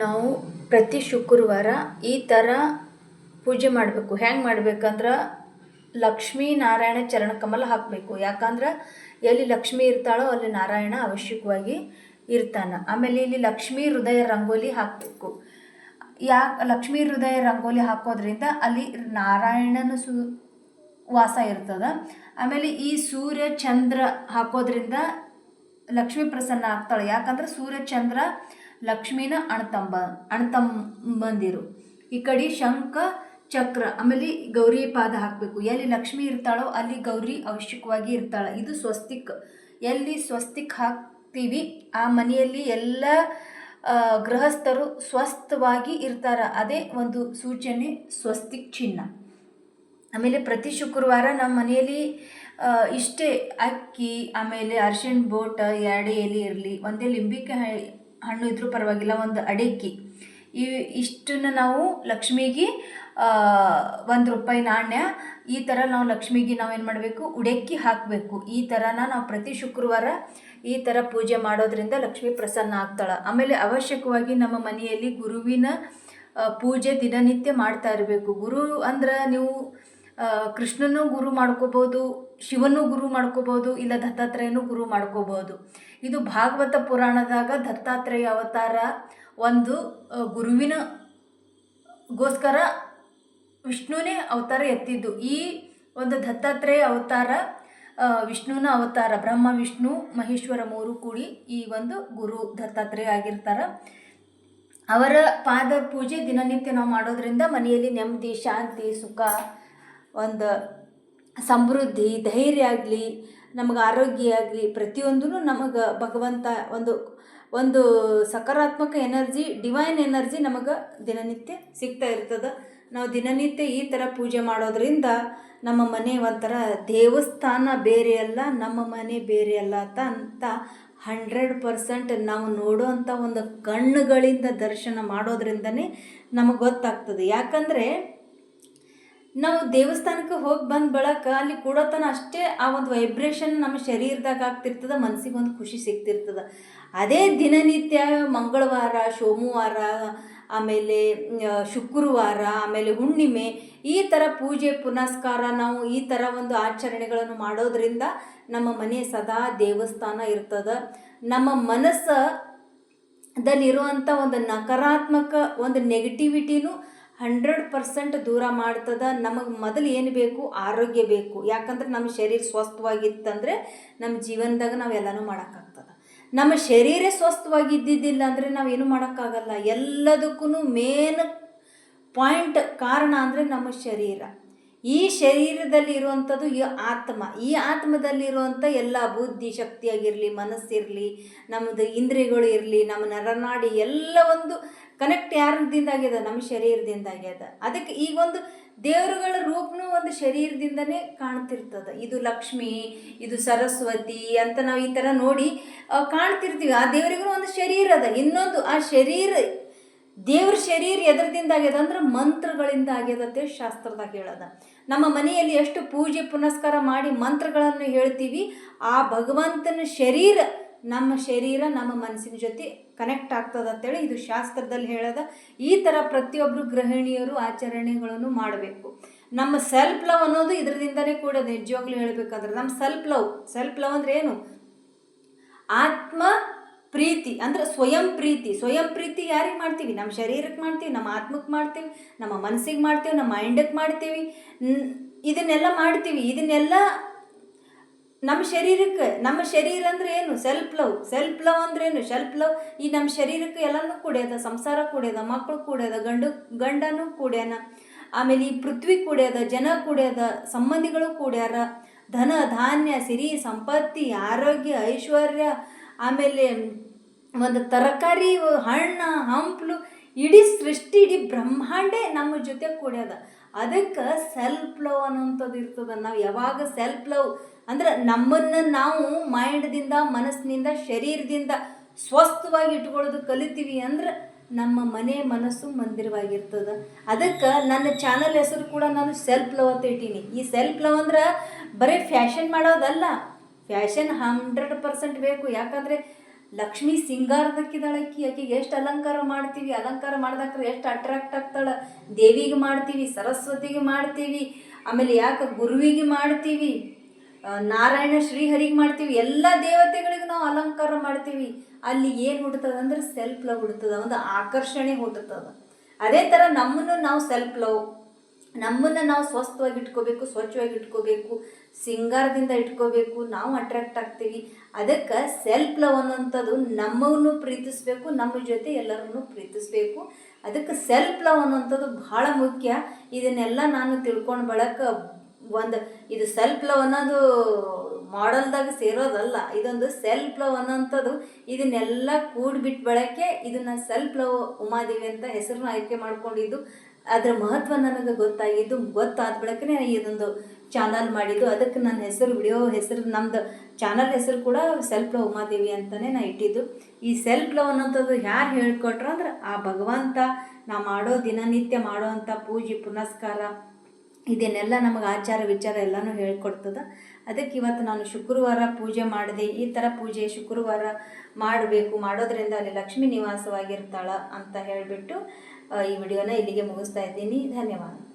ನಾವು ಪ್ರತಿ ಶುಕ್ರವಾರ ಈ ಥರ ಪೂಜೆ ಮಾಡಬೇಕು. ಹೆಂಗೆ ಮಾಡ್ಬೇಕಂದ್ರೆ ಲಕ್ಷ್ಮೀ ನಾರಾಯಣ ಚರಣ ಕಮಲ ಹಾಕಬೇಕು. ಯಾಕಂದ್ರೆ ಎಲ್ಲಿ ಲಕ್ಷ್ಮಿ ಇರ್ತಾಳೋ ಅಲ್ಲಿ ನಾರಾಯಣ ಅವಶ್ಯಕವಾಗಿ ಇರ್ತಾನೆ. ಆಮೇಲೆ ಇಲ್ಲಿ ಲಕ್ಷ್ಮೀ ಹೃದಯ ರಂಗೋಲಿ ಹಾಕಬೇಕು. ಯಾ ಲಕ್ಷ್ಮೀ ಹೃದಯ ರಂಗೋಲಿ ಹಾಕೋದ್ರಿಂದ ಅಲ್ಲಿ ನಾರಾಯಣನ ಸು ವಾಸ ಇರ್ತದೆ. ಆಮೇಲೆ ಈ ಸೂರ್ಯ ಚಂದ್ರ ಹಾಕೋದ್ರಿಂದ ಲಕ್ಷ್ಮೀ ಪ್ರಸನ್ನ ಆಗ್ತಾಳೆ. ಯಾಕಂದ್ರೆ ಸೂರ್ಯ ಚಂದ್ರ ಲಕ್ಷ್ಮಿನ ಅಣತಂಬ, ಅಣತಂಬಂದಿರು. ಈ ಕಡೆ ಶಂಖ, ಚಕ್ರ, ಆಮೇಲೆ ಗೌರಿ ಪಾದ ಹಾಕಬೇಕು. ಎಲ್ಲಿ ಲಕ್ಷ್ಮಿ ಇರ್ತಾಳೋ ಅಲ್ಲಿ ಗೌರಿ ಅವಶ್ಯಕವಾಗಿ ಇರ್ತಾಳೆ. ಇದು ಸ್ವಸ್ತಿಕ್. ಎಲ್ಲಿ ಸ್ವಸ್ತಿಕ್ ಹಾಕ್ತೀವಿ, ಆ ಮನೆಯಲ್ಲಿ ಎಲ್ಲ ಗೃಹಸ್ಥರು ಸ್ವಸ್ಥವಾಗಿ ಇರ್ತಾರೆ. ಅದೇ ಒಂದು ಸೂಚನೆ, ಸ್ವಸ್ತಿಕ್ ಚಿನ್ನ. ಆಮೇಲೆ ಪ್ರತಿ ಶುಕ್ರವಾರ ನಮ್ಮ ಮನೆಯಲ್ಲಿ ಇಷ್ಟೇ ಅಕ್ಕಿ, ಆಮೇಲೆ ಅರ್ಶಿಣ ಬೋಟ, ಎರಡು ಎಲೆ ಇರಲಿ, ಒಂದೇ ಲಿಂಬಿಕೆ ಹಣ್ಣು ಇದ್ರೂ ಪರವಾಗಿಲ್ಲ, ಒಂದು ಅಡಿಕೆ. ಈ ಇಷ್ಟನ್ನ ನಾವು ಲಕ್ಷ್ಮಿಗೆ ಒಂದು ರೂಪಾಯಿ ನಾಣ್ಯ, ಈ ಥರ ನಾವು ಲಕ್ಷ್ಮಿಗೆ ನಾವೇನು ಮಾಡಬೇಕು? ಉಡಕ್ಕಿ ಹಾಕಬೇಕು. ಈ ಥರನ ನಾವು ಪ್ರತಿ ಶುಕ್ರವಾರ ಈ ಥರ ಪೂಜೆ ಮಾಡೋದ್ರಿಂದ ಲಕ್ಷ್ಮಿ ಪ್ರಸನ್ನ ಆಗ್ತಾಳೆ. ಆಮೇಲೆ ಅವಶ್ಯಕವಾಗಿ ನಮ್ಮ ಮನೆಯಲ್ಲಿ ಗುರುವಿನ ಪೂಜೆ ದಿನನಿತ್ಯ ಮಾಡ್ತಾ ಇರಬೇಕು. ಗುರು ಅಂದ್ರೆ ನೀವು ಕೃಷ್ಣನೂ ಗುರು ಮಾಡ್ಕೋಬೋದು, ಶಿವನೂ ಗುರು ಮಾಡ್ಕೋಬೋದು, ಇಲ್ಲ ದತ್ತಾತ್ರೇಯನೂ ಗುರು ಮಾಡ್ಕೋಬೋದು. ಇದು ಭಾಗವತ ಪುರಾಣದಾಗ ದತ್ತಾತ್ರೇಯ ಅವತಾರ ಒಂದು ಗುರುವಿನ ಗೋಸ್ಕರ ವಿಷ್ಣುವೇ ಅವತಾರ ಎತ್ತಿದ್ದು. ಈ ಒಂದು ದತ್ತಾತ್ರೇಯ ಅವತಾರ ವಿಷ್ಣುವಿನ ಅವತಾರ, ಬ್ರಹ್ಮ, ವಿಷ್ಣು, ಮಹೇಶ್ವರ ಮೂರು ಕೂಡಿ ಈ ಒಂದು ಗುರು ದತ್ತಾತ್ರೇಯ ಆಗಿರ್ತಾರೆ. ಅವರ ಪಾದ ಪೂಜೆ ದಿನನಿತ್ಯ ನಾವು ಮಾಡೋದ್ರಿಂದ ಮನೆಯಲ್ಲಿ ನೆಮ್ಮದಿ, ಶಾಂತಿ, ಸುಖ ಒಂದು ಸಮೃದ್ಧಿ, ಧೈರ್ಯ ಆಗಲಿ, ನಮಗೆ ಆರೋಗ್ಯ ಆಗಲಿ ಪ್ರತಿಯೊಂದೂ ನಮಗೆ ಭಗವಂತ ಒಂದು ಒಂದು ಸಕಾರಾತ್ಮಕ ಎನರ್ಜಿ, ಡಿವೈನ್ ಎನರ್ಜಿ ನಮಗೆ ದಿನನಿತ್ಯ ಸಿಗ್ತಾ ಇರ್ತದೆ. ನಾವು ದಿನನಿತ್ಯ ಈ ಥರ ಪೂಜೆ ಮಾಡೋದ್ರಿಂದ ನಮ್ಮ ಮನೆ ಒಂಥರ ದೇವಸ್ಥಾನ ಬೇರೆ ಅಲ್ಲ, ನಮ್ಮ ಮನೆ ಬೇರೆ ಅಲ್ಲ ಅಂತ ಅಂತ ಹಂಡ್ರೆಡ್ ಪರ್ಸೆಂಟ್ ನಾವು ನೋಡುವಂಥ ಒಂದು ಕಣ್ಣುಗಳಿಂದ ದರ್ಶನ ಮಾಡೋದ್ರಿಂದನೇ ನಮಗೆ ಗೊತ್ತಾಗ್ತದೆ. ಯಾಕಂದರೆ ನಾವು ದೇವಸ್ಥಾನಕ್ಕೆ ಹೋಗಿ ಬಂದ ಬಳಕ ಅಲ್ಲಿ ಕೂಡೋತನ ಅಷ್ಟೇ ಆ ಒಂದು ವೈಬ್ರೇಷನ್ ನಮ್ಮ ಶರೀರದಾಗ ಆಗ್ತಿರ್ತದೆ, ಮನಸ್ಸಿಗೆ ಒಂದು ಖುಷಿ ಸಿಗ್ತಿರ್ತದೆ. ಅದೇ ದಿನನಿತ್ಯ ಮಂಗಳವಾರ, ಸೋಮವಾರ, ಆಮೇಲೆ ಶುಕ್ರವಾರ, ಆಮೇಲೆ ಹುಣ್ಣಿಮೆ, ಈ ಥರ ಪೂಜೆ, ಪುನಸ್ಕಾರ ನಾವು ಈ ಥರ ಒಂದು ಆಚರಣೆಗಳನ್ನು ಮಾಡೋದರಿಂದ ನಮ್ಮ ಮನೆ ಸದಾ ದೇವಸ್ಥಾನ ಇರ್ತದೆ. ನಮ್ಮ ಮನಸ್ಸು ದಲ್ಲಿರುವಂಥ ಒಂದು ನಕಾರಾತ್ಮಕ ಒಂದು ನೆಗೆಟಿವಿಟಿನೂ ಹಂಡ್ರೆಡ್ ಪರ್ಸೆಂಟ್ ದೂರ ಮಾಡ್ತದ. ನಮಗೆ ಮೊದಲು ಏನು ಬೇಕು? ಆರೋಗ್ಯ ಬೇಕು. ಯಾಕಂದ್ರೆ ನಮ್ಮ ಶರೀರ ಸ್ವಸ್ಥವಾಗಿತ್ತಂದರೆ ನಮ್ಮ ಜೀವನದಾಗ ನಾವೆಲ್ಲನೂ ಮಾಡೋಕ್ಕಾಗ್ತದ. ನಮ್ಮ ಶರೀರ ಸ್ವಸ್ಥವಾಗಿದ್ದಿದ್ದಿಲ್ಲ ಅಂದರೆ ನಾವೇನು ಮಾಡೋಕ್ಕಾಗಲ್ಲ. ಎಲ್ಲದಕ್ಕೂ ಮೇನ್ ಪಾಯಿಂಟ್ ಕಾರಣ ಅಂದರೆ ನಮ್ಮ ಶರೀರ. ಈ ಶರೀರದಲ್ಲಿ ಇರುವಂಥದ್ದು ಈ ಆತ್ಮ. ಈ ಆತ್ಮದಲ್ಲಿರುವಂಥ ಎಲ್ಲ ಬುದ್ಧಿ ಶಕ್ತಿಯಾಗಿರಲಿ, ಮನಸ್ಸಿರಲಿ ನಮ್ಮದು ಇಂದ್ರಿಯಗಳು ಇರಲಿ, ನಮ್ಮ ನರನಾಡಿ ಎಲ್ಲ ಒಂದು ಕನೆಕ್ಟ್ ಯಾರದಿಂದ ಆಗ್ಯದ? ನಮ್ಮ ಶರೀರದಿಂದ ಆಗ್ಯದ. ಅದಕ್ಕೆ ಈಗ ಒಂದು ದೇವರುಗಳ ರೂಪನೂ ಒಂದು ಶರೀರದಿಂದನೇ ಕಾಣ್ತಿರ್ತದೆ. ಇದು ಲಕ್ಷ್ಮಿ, ಇದು ಸರಸ್ವತಿ ಅಂತ ನಾವು ಈ ಥರ ನೋಡಿ ಕಾಣ್ತಿರ್ತೀವಿ. ಆ ದೇವರಿಗೂ ಒಂದು ಶರೀರ ಅದ. ಇನ್ನೊಂದು ಆ ಶರೀರ ದೇವ್ರ ಶರೀರ ಎದ್ರದಿಂದ ಆಗ್ಯದ ಅಂದ್ರೆ ಮಂತ್ರಗಳಿಂದ ಆಗ್ಯದ ಅಂತೇಳಿ ಶಾಸ್ತ್ರದಾಗ ಹೇಳದ. ನಮ್ಮ ಮನೆಯಲ್ಲಿ ಎಷ್ಟು ಪೂಜೆ ಪುನಸ್ಕಾರ ಮಾಡಿ ಮಂತ್ರಗಳನ್ನು ಹೇಳ್ತೀವಿ, ಆ ಭಗವಂತನ ಶರೀರ ನಮ್ಮ ಶರೀರ, ನಮ್ಮ ಮನಸ್ಸಿನ ಜೊತೆ ಕನೆಕ್ಟ್ ಆಗ್ತದೆ ಅಂತೇಳಿ ಇದು ಶಾಸ್ತ್ರದಲ್ಲಿ ಹೇಳದ. ಈ ಥರ ಪ್ರತಿಯೊಬ್ಬರು ಗೃಹಿಣಿಯರು ಆಚರಣೆಗಳನ್ನು ಮಾಡಬೇಕು. ನಮ್ಮ ಸೆಲ್ಫ್ ಲವ್ ಅನ್ನೋದು ಇದರಿಂದನೇ ಕೂಡ ನಿಜವಾಗ್ಲೂ ಹೇಳ್ಬೇಕಂದ್ರೆ ನಮ್ಮ ಸೆಲ್ಫ್ ಲವ್ ಸೆಲ್ಫ್ ಲವ್ ಅಂದ್ರೆ ಏನು? ಆತ್ಮ ಪ್ರೀತಿ, ಅಂದ್ರೆ ಸ್ವಯಂ ಪ್ರೀತಿ. ಸ್ವಯಂ ಪ್ರೀತಿ ಯಾರಿಗೆ ಮಾಡ್ತೀವಿ? ನಮ್ಮ ಶರೀರಕ್ಕೆ ಮಾಡ್ತೀವಿ, ನಮ್ಮ ಆತ್ಮಕ್ಕೆ ಮಾಡ್ತೀವಿ, ನಮ್ಮ ಮನಸ್ಸಿಗೆ ಮಾಡ್ತೀವಿ, ನಮ್ಮ ಮೈಂಡಕ್ಕೆ ಮಾಡ್ತೀವಿ. ಇದನ್ನೆಲ್ಲ ಮಾಡ್ತೀವಿ. ಇದನ್ನೆಲ್ಲ ನಮ್ಮ ಶರೀರಕ್ಕೆ, ನಮ್ಮ ಶರೀರ ಅಂದ್ರೆ ಏನು? ಸೆಲ್ಫ್ ಲವ್ ಸೆಲ್ಫ್ ಲವ್ ಅಂದ್ರೆ ಏನು? ಸೆಲ್ಫ್ ಲವ್ ಈ ನಮ್ಮ ಶರೀರಕ್ಕೆ ಎಲ್ಲನೂ ಕೂಡ್ಯದ, ಸಂಸಾರ ಕೂಡ್ಯದ ಮಕ್ಕಳು ಕೂಡ್ಯದ, ಗಂಡು, ಗಂಡನೂ ಕೂಡ್ಯಾನ. ಆಮೇಲೆ ಈ ಪೃಥ್ವಿ ಕೂಡ್ಯದ, ಜನ ಕೂಡ್ಯದ, ಸಂಬಂಧಿಗಳು ಕೂಡ್ಯಾರ. ಧನ, ಧಾನ್ಯ, ಸಿರಿ, ಸಂಪತ್ತಿ, ಆರೋಗ್ಯ, ಐಶ್ವರ್ಯ ಆಮೇಲೆ ಒಂದು ತರಕಾರಿ, ಹಣ್ಣು, ಹಂಪಲು ಇಡೀ ಸೃಷ್ಟಿ, ಇಡೀ ಬ್ರಹ್ಮಾಂಡೇ ನಮ್ಮ ಜೊತೆ ಕೂಡ್ಯದ. ಅದಕ್ಕೆ ಸೆಲ್ಫ್ ಲವ್ ಅನ್ನುವಂಥದ್ದು ಇರ್ತದೆ. ನಾವು ಯಾವಾಗ ಸೆಲ್ಫ್ ಲವ್ ಅಂದ್ರೆ ನಮ್ಮನ್ನು ನಾವು ಮೈಂಡ್ದಿಂದ ಮನಸ್ಸಿನಿಂದ, ಶರೀರದಿಂದ ಸ್ವಸ್ಥವಾಗಿ ಇಟ್ಕೊಳ್ಳೋದು ಕಲಿತೀವಿ ಅಂದ್ರೆ ನಮ್ಮ ಮನೆ ಮನಸ್ಸು ಮಂದಿರವಾಗಿರ್ತದೆ. ಅದಕ್ಕೆ ನನ್ನ ಚಾನಲ್ ಹೆಸರು ಕೂಡ ನಾನು ಸೆಲ್ಫ್ ಲವ್ ಅಂತ ಇಟ್ಟೀನಿ. ಈ ಸೆಲ್ಫ್ ಲವ್ ಅಂದ್ರೆ ಬರೀ ಫ್ಯಾಷನ್ ಮಾಡೋದಲ್ಲ. ಫ್ಯಾಷನ್ ಹಂಡ್ರೆಡ್ ಪರ್ಸೆಂಟ್ ಬೇಕು. ಯಾಕಂದರೆ ಲಕ್ಷ್ಮಿ ಸಿಂಗಾರದಕ್ಕಿದ್ದಾಳೆ ಆಕಿ ಆಕೆಗೆ ಎಷ್ಟು ಅಲಂಕಾರ ಮಾಡ್ತೀವಿ, ಅಲಂಕಾರ ಮಾಡಿದಾಕ್ರೆ ಎಷ್ಟು ಅಟ್ರಾಕ್ಟ್ ಆಗ್ತಾಳೆ. ದೇವಿಗೆ ಮಾಡ್ತೀವಿ, ಸರಸ್ವತಿಗೆ ಮಾಡ್ತೀವಿ, ಆಮೇಲೆ ಯಾಕೆ ಗುರುವಿಗೆ ಮಾಡ್ತೀವಿ ನಾರಾಯಣ ಶ್ರೀಹರಿಗೆ ಮಾಡ್ತೀವಿ. ಎಲ್ಲ ದೇವತೆಗಳಿಗೆ ನಾವು ಅಲಂಕಾರ ಮಾಡ್ತೀವಿ. ಅಲ್ಲಿ ಏನು ಹುಡ್ತದೆ ಅಂದ್ರೆ ಸೆಲ್ಫ್ ಲವ್ ಹುಡ್ತದ, ಒಂದು ಆಕರ್ಷಣೆ ಹುಟ್ಟುತ್ತದೆ ಅದೇ ಥರ ನಮ್ಮನ್ನು ನಾವು ಸೆಲ್ಫ್ ಲವ್ ನಮ್ಮನ್ನು ನಾವು ಸ್ವಸ್ಥವಾಗಿ ಇಟ್ಕೋಬೇಕು, ಸ್ವಚ್ಛವಾಗಿ ಇಟ್ಕೋಬೇಕು, ಸಿಂಗಾರದಿಂದ ಇಟ್ಕೋಬೇಕು, ನಾವು ಅಟ್ರಾಕ್ಟ್ ಆಗ್ತೀವಿ. ಅದಕ್ಕೆ ಸೆಲ್ಫ್ ಲವ್ ಅನ್ನೋಂಥದ್ದು ನಮ್ಮನ್ನು ಪ್ರೀತಿಸ್ಬೇಕು, ನಮ್ಮ ಜೊತೆ ಎಲ್ಲರನ್ನು ಪ್ರೀತಿಸ್ಬೇಕು. ಅದಕ್ಕೆ ಸೆಲ್ಫ್ ಲವ್ ಅನ್ನೋಂಥದ್ದು ಭಾಳ ಮುಖ್ಯ. ಇದನ್ನೆಲ್ಲ ನಾನು ತಿಳ್ಕೊಂಡು ಬಳಕ ಒಂದು ಇದು ಸೆಲ್ಫ್ ಲವ್ ಅನ್ನೋದು ಮಾಡಲ್ದಾಗ ಸೇರೋದಲ್ಲ, ಇದೊಂದು ಸೆಲ್ಫ್ ಲವ್ ಅನ್ನೋಂಥದ್ದು ಇದನ್ನೆಲ್ಲ ಕೂಡಿಬಿಟ್ಟು ಬಳಕೆ ಇದನ್ನು ಸೆಲ್ಫ್ ಲವ್ ಉಮಾದೇವಿ ಅಂತ ಹೆಸರನ್ನ ಆಯ್ಕೆ ಮಾಡ್ಕೊಂಡಿದ್ದು. ಅದರ ಮಹತ್ವ ನನಗೆ ಗೊತ್ತಾಗಿದ್ದು ಗೊತ್ತಾದ ಬಳಿಕನೇ ಇದೊಂದು ಚಾನಲ್ ಮಾಡಿದ್ದು. ಅದಕ್ಕೆ ನನ್ನ ಹೆಸರು ವಿಡಿಯೋ ಹೆಸರು ನಮ್ಮದು ಚಾನಲ್ ಹೆಸರು ಕೂಡ ಸೆಲ್ಫ್ ಲವ್ ಉಮಾದೇವಿ ಅಂತಲೇ ನಾ ಇಟ್ಟಿದ್ದು. ಈ ಸೆಲ್ಫ್ ಲವ್ ಅನ್ನೋಂಥದ್ದು ಯಾರು ಹೇಳ್ಕೊಟ್ರು ಅಂದ್ರೆ ಆ ಭಗವಂತ ನಾ ಮಾಡೋ ದಿನನಿತ್ಯ ಮಾಡೋವಂಥ ಪೂಜೆ, ಪುನಸ್ಕಾರ, ಇದನ್ನೆಲ್ಲ ನಮಗೆ ಆಚಾರ ವಿಚಾರ ಎಲ್ಲನೂ ಹೇಳ್ಕೊಡ್ತದೆ. ಅದಕ್ಕೆ ಇವತ್ತು ನಾನು ಶುಕ್ರವಾರ ಪೂಜೆ ಮಾಡಿದೆ. ಈ ಥರ ಪೂಜೆ ಶುಕ್ರವಾರ ಮಾಡಬೇಕು. ಮಾಡೋದ್ರಿಂದ ಅಲ್ಲಿ ಲಕ್ಷ್ಮೀ ನಿವಾಸವಾಗಿರ್ತಾಳೆ ಅಂತ ಹೇಳಿಬಿಟ್ಟು ಈ ವಿಡಿಯೋನ ಇಲ್ಲಿಗೆ ಮುಗಿಸ್ತಾ ಇದ್ದೀನಿ. ಧನ್ಯವಾದ.